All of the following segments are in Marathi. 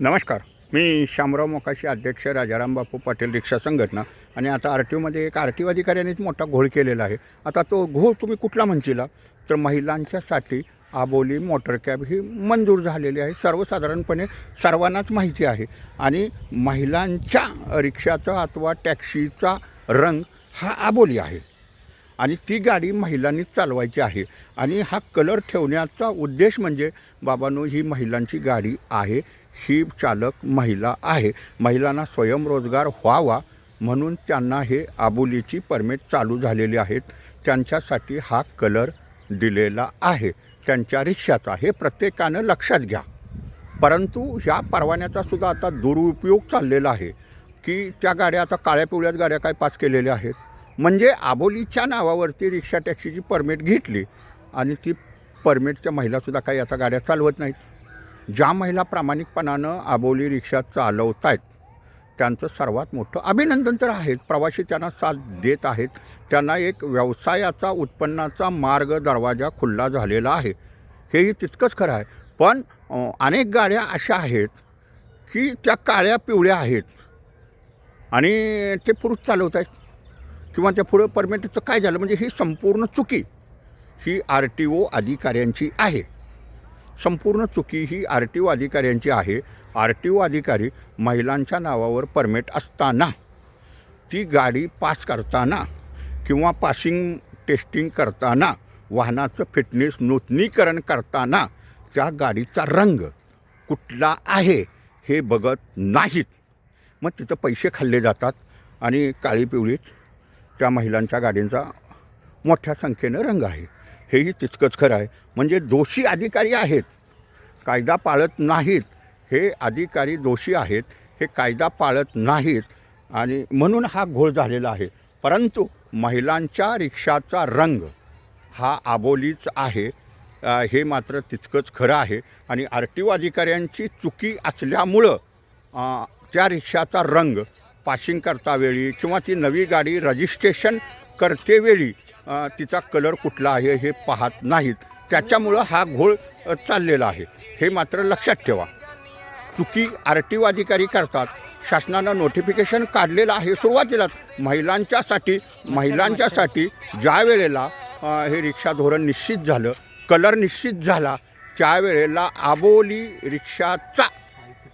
नमस्कार. मी शामराव मोकाशी अध्यक्ष राजाराम बापू पाटील रिक्षा संघटना. आणि आता आर टी ओमध्ये एक आर टी ओ अधिकाऱ्यांनीच मोठा घोळ केलेला आहे. आता तो घोळ तुम्ही कुठला म्हणशीला? तर महिलांच्यासाठी आबोली मोटर कॅब ही मंजूर झालेली आहे. सर्वसाधारणपणे सर्वांनाच माहिती आहे. आणि महिलांच्या रिक्षाचा अथवा टॅक्सीचा रंग हा आबोली आहे. आणि ती गाडी महिलांनीच चालवायची आहे. आणि हा कलर ठेवण्याचा उद्देश म्हणजे बाबांनो ही महिलांची गाडी आहे. ही चालक महिला आहे. महिलांना स्वयंरोजगार व्हावा म्हणून त्यांना हे आबोलीची परमिट चालू झालेली आहेत. त्यांच्यासाठी हा कलर दिलेला आहे. त्यांच्या रिक्षाचा हे प्रत्येकानं लक्षात घ्या. परंतु ह्या परवान्याचा सुद्धा आता दुरुपयोग चाललेला आहे. की त्या गाड्या आता काळ्या पिवळ्याच गाड्या काय पास केलेल्या आहेत. म्हणजे आबोलीच्या नावावरती रिक्षा टॅक्सीची परमिट घेतली आणि ती परमिटच्या महिलासुद्धा काही आता गाड्या चालवत नाहीत. ज्या महिला प्रामाणिकपणानं आबोली रिक्षा चालवत आहेत त्यांचं सर्वात मोठं अभिनंदन तर आहेच. प्रवासी त्यांना साथ देत आहेत. त्यांना एक व्यवसायाचा उत्पन्नाचा मार्ग दरवाजा खुल्ला झालेला आहे. हेही तितकंच खरं आहे. पण अनेक गाड्या अशा आहेत की त्या काळ्या पिवळ्या आहेत आणि ते पुरुष चालवत आहेत किंवा त्या पुढं परमिटचं काय झालं? म्हणजे ही संपूर्ण चुकी ही आर टी ओ अधिकाऱ्यांची आहे. संपूर्ण चुकी ही आर टी ओ अधिकाऱ्यांची आहे. आर टी ओ अधिकारी महिलांच्या नावावर परमिट असताना ती गाडी पास करताना किंवा पासिंग टेस्टिंग करताना वाहनाचं फिटनेस नूतनीकरण करताना त्या गाडीचा रंग कुठला आहे हे बघत नाहीत. मग तिथं पैसे खाल्ले जातात आणि काळी पिवळीत त्या महिलांच्या गाडींचा मोठ्या संख्येनं रंग आहे. हेही तितकंच खरं आहे. म्हणजे दोषी अधिकारी आहेत. कायदा पाळत नाहीत. हे अधिकारी दोषी आहेत. हे कायदा पाळत नाहीत. आणि म्हणून हा घोळ झालेला आहे. परंतु महिलांच्या रिक्षाचा रंग हा आबोलीच आहे. हे मात्र तितकंच खरं आहे. आणि आर टी ओ अधिकाऱ्यांची चुकी असल्यामुळं त्या रिक्षाचा रंग पाशिंग करतावेळी किंवा ती नवी गाडी रजिस्ट्रेशन करतेवेळी तिचा कलर कुठला आहे हे पाहत नाहीत. त्याच्यामुळं हा घोळ चाललेला आहे. हे मात्र लक्षात ठेवा. चुकी आर टी ओ अधिकारी करतात. शासनानं नोटिफिकेशन काढलेलं आहे सुरुवातीलाच. महिलांच्यासाठी महिलांच्यासाठी ज्या वेळेला हे रिक्षा धोरण निश्चित झालं कलर निश्चित झाला त्यावेळेला आबोली रिक्षाचा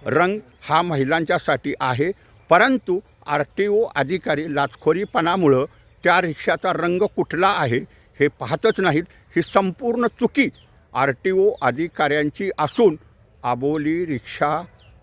रंग हा महिलांच्यासाठी आहे. परंतु आर टी ओ अधिकारी लाचखोरीपणामुळं त्या रिक्षाचा रंग कुठला आहे हे पाहतच नाहीत. ही संपूर्ण चुकी आर टी ओ अधिकाऱ्यांची असून आबोली रिक्षा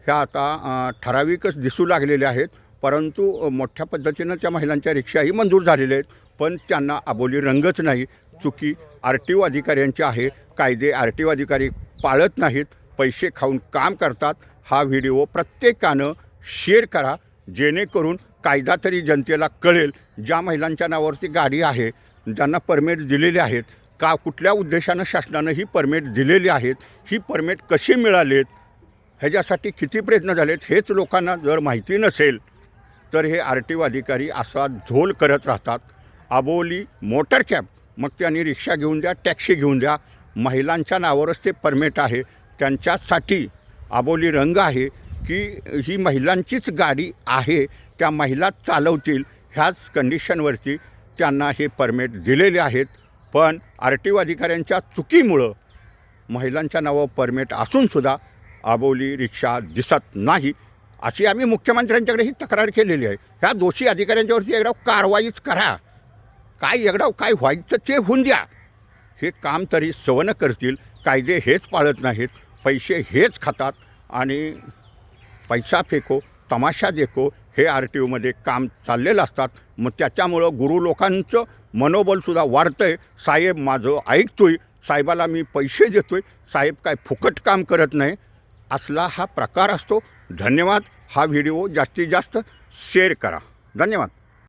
ह्या आता ठराविकच दिसू लागलेल्या आहेत. परंतु मोठ्या पद्धतीनं त्या महिलांच्या रिक्षाही मंजूर झालेल्या आहेत. पण त्यांना आबोली रंगच नाही. चुकी आर टी ओ अधिकाऱ्यांची आहे. कायदे आर टी ओ अधिकारी पाळत नाहीत. पैसे खाऊन काम करतात. हा व्हिडिओ प्रत्येकानं शेअर करा. जेणेकरून कायदा तरी जनतेला कळेल. ज्या महिलांच्या नावावरती गाडी आहे ज्यांना परमिट दिलेले आहेत का कुठल्या उद्देशानं शासनानं ही परमिट दिलेली आहेत ही परमिट कशी मिळालेत ह्याच्यासाठी किती प्रयत्न झालेत हेच लोकांना जर माहिती नसेल तर हे आर टी ओ अधिकारी असा झोल करत राहतात. आबोली मोटर कॅब मग त्यांनी रिक्षा घेऊन द्या टॅक्सी घेऊन द्या महिलांच्या नावावरच ते परमिट आहे. त्यांच्यासाठी आबोली रंग आहे की ही महिलांचीच गाडी आहे त्या महिला चालवतील ह्याच कंडिशनवरती त्यांना हे परमिट दिलेले आहेत. पण आर टी ओ अधिकाऱ्यांच्या चुकीमुळं महिलांच्या नावावर परमिट असूनसुद्धा आबोली रिक्षा दिसत नाही. अशी आम्ही मुख्यमंत्र्यांच्याकडे ही तक्रार केलेली आहे. ह्या दोषी अधिकाऱ्यांच्यावरती एकडाव कारवाईच करा. काय एकडाव काय व्हायचं ते होऊन द्या. हे काम तरी सवनं करतील. कायदे हेच पाळत नाहीत. पैसे हेच खातात. आणि पैसा फेको तमाशा देखो हे आर टी ओमध्ये काम चाललेलं असतात. मग त्याच्यामुळं गुरु लोकांचं मनोबलसुद्धा वाढतं आहे साहेब माझं ऐकतोय. साहेबाला मी पैसे देतो आहे साहेब काय फुकट काम करत नाही. असला हा प्रकार असतो. धन्यवाद. हा व्हिडिओ जास्तीत जास्त शेअर करा. धन्यवाद.